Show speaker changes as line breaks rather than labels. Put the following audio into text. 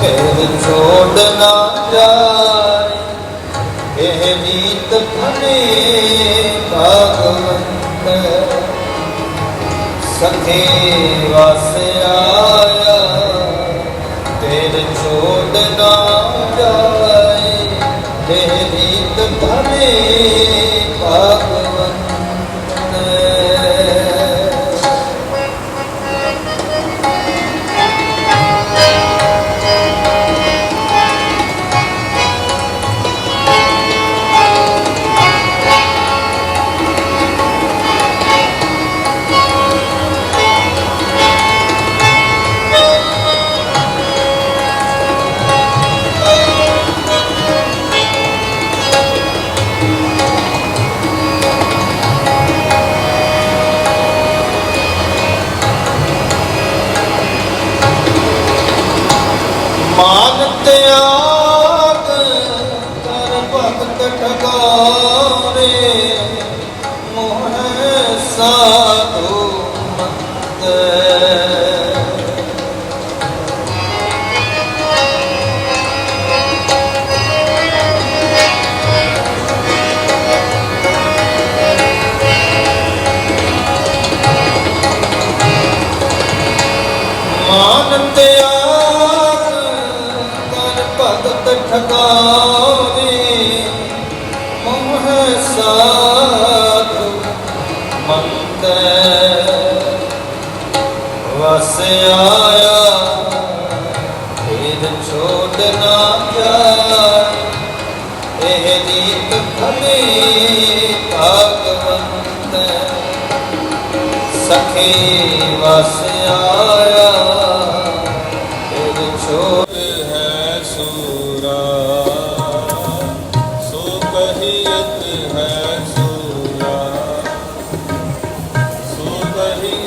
ਫਿਰ ਛੋੜ ਨਾ ਜਾਏ ਇਹ ਨੀਤ ਫਨੇ ਭਗਵੰਤ। ਸਖੇ ਵਸ ਆਇਆ ਤੇਰ ਛੋੜ ਨਾ ਮਾਨ ਤਿਆਗ ਕਰ ਭਗਤ ਠਗਾਰੇ ਮੋਹ ਸਾਧੂ ਮਤ ਮਾਨ ਤਿਆਗ ਭਗਤ ਠਗਾਵੇ ਮੋਹ ਸਾਧੂ ਮੰਤ ਵਸ ਆਇਆ ਇਹ ਛੋੜ ਨਾ ਜਾਏ ਇਹ ਨੀਤ ਭਲੇ ਭਗਵੰਤ ਸਖੇ ਵਸ ਆਇਆ ਇਹ ਛੋੜ
ਹੈ ਸੂਰਾ ਸੋ